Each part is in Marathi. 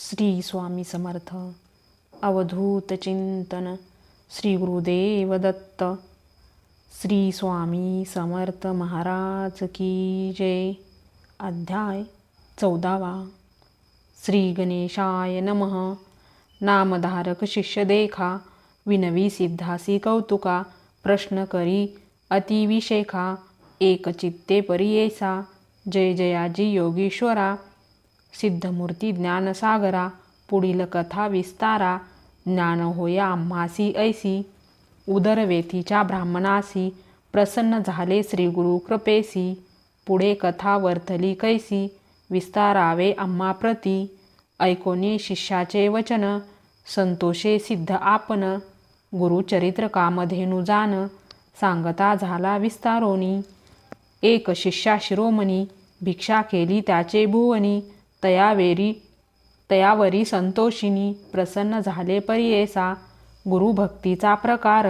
श्री स्वामी समर्थ अवधूत चिंतन श्री गुरुदेव दत्त श्री स्वामी समर्थ महाराज की जय। अध्याय चौदावा। श्री गणेशाय नमः। नामधारक शिष्य देखा विनवी सिद्धासी कौतुका प्रश्न करी अतिविशेखा एकचित्ते परियेसा। जय जयाजी योगीश्वरा। सिद्धमूर्ती ज्ञानसागरा पुढील कथा विस्तारा ज्ञान होया आम्हासी ऐसी उदरवेथीच्या ब्राह्मणासी प्रसन्न झाले श्री गुरु कृपेसी पुढे कथा वर्थली कैसी विस्तारावे आम्हाप्रती ऐकोनी शिष्याचे वचन संतोषे सिद्ध आपण गुरुचरित्र कामधेनु जान सांगता झाला विस्तारोनी एक शिष्या शिरोमणी भिक्षा केली त्याचे भुवनी तयावेरी तयावरी संतोषिनी प्रसन्न झाले परियेसा गुरुभक्तीचा प्रकार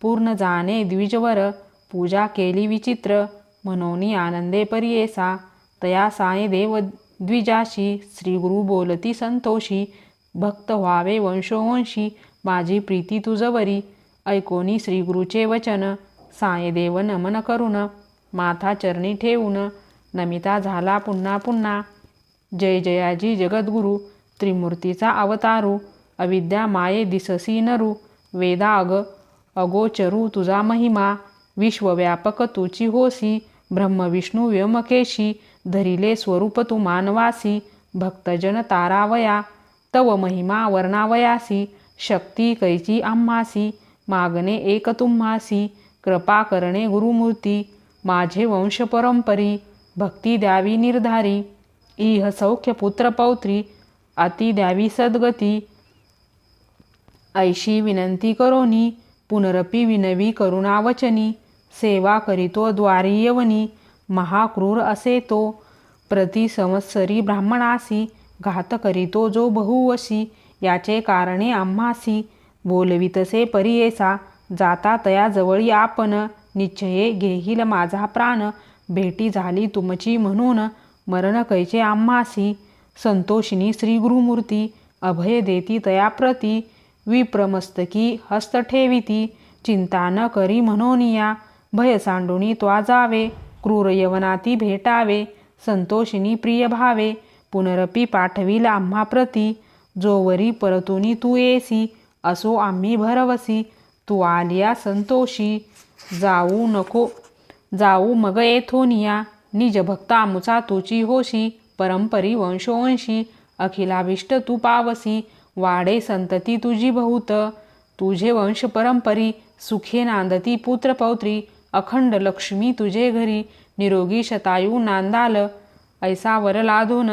पूर्ण जाणे द्विजवर पूजा केली विचित्र मनोनी आनंदे परियेसा तया साये देव द्विजाशी श्री गुरु बोलती संतोषी भक्त व्हावे वंशोवंशी माझी प्रीती तुझवरी ऐकोनी श्रीगुरुचे वचन सायदेव नमन करून माथा चरणी ठेवून नमिता झाला पुन्हा पुन्हा जय जयाजी जगद्गुरु त्रिमूर्तीचा अवतारू अविद्या माये दिससी नरू वेदा अग अगोचरू तुझा महिमा विश्वव्यापक तुची होसी ब्रह्मविष्णू व्यमकेशी व्योमकेशी धरिले स्वरूप तू मानवासी भक्तजन तारावया तव महिमा वर्णावयासी शक्ती कैची आम्हासी मागणे एक तुम्हासी कृपा करणे गुरुमूर्ती माझे वंश परंपरी भक्ती द्यावी निर्धारी. इह सौख्य पुत्र पौत्री अति द्यावी सद्गती। ऐशी विनंती करोनी पुनरपी विनवी करुणावचनी सेवा करीतो द्वारी यवनी महाक्रूर असे तो प्रति संवत्सरी ब्राह्मणासी घात करीतो जो बहुवशी याचे कारणे आम्हासी। बोलवितसे परियेसा जाता तया जवळी आपण निश्चये घेईल माझा प्राण भेटी झाली तुमची म्हणून। मरण कैचे आम्हासी संतोषिनी श्री गुरुमूर्ती अभय देती तया प्रती विप्रमस्तकी हस्त ठेविती चिंता न करी म्हणोनिया भय सांडुनी त्वा जावे क्रूर यवनाती भेटावे संतोषिनी प्रिय भावे पुनरपी पाठविल आम्हा प्रती जोवरी परतुनी तू येसी असो आम्ही भरवसी तू आलिया संतोषी जाऊ नको जाऊ मग येथोनिया निज भक्त आमुचा तुची होशी परंपरी वंशोवंशी अखिलाभिष्ट तू पावसी वाडे संतती तुझी बहुत तुझे वंश परंपरी सुखे नांदती पुत्र पौत्री अखंड लक्ष्मी तुझे घरी निरोगी शतायू नांदाल ऐसा वर लाधोन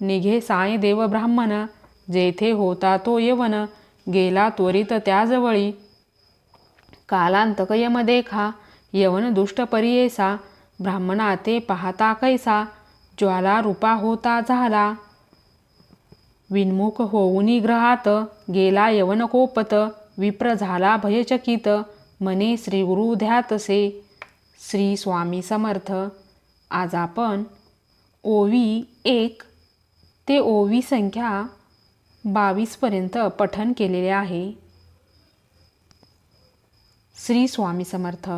निघे साय देव ब्राह्मण जेथे होता तो यवन गेला त्वरित त्याजवळी. कालांतक यम देखा यवन दुष्ट परियेसा ब्राह्मणा ते पाहता कैसा ज्वाला रूपा होता झाला. विन्मुख होऊनी ग्रहात गेला यवनकोपत विप्र झाला भयचकित मने श्री गुरु ध्यातसे. श्री स्वामी समर्थ. आज आपण ओवी एक ते ओवी संख्या बावीसपर्यंत पठन केलेले आहे. श्री स्वामी समर्थ.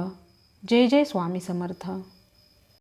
जय जय स्वामी समर्थ.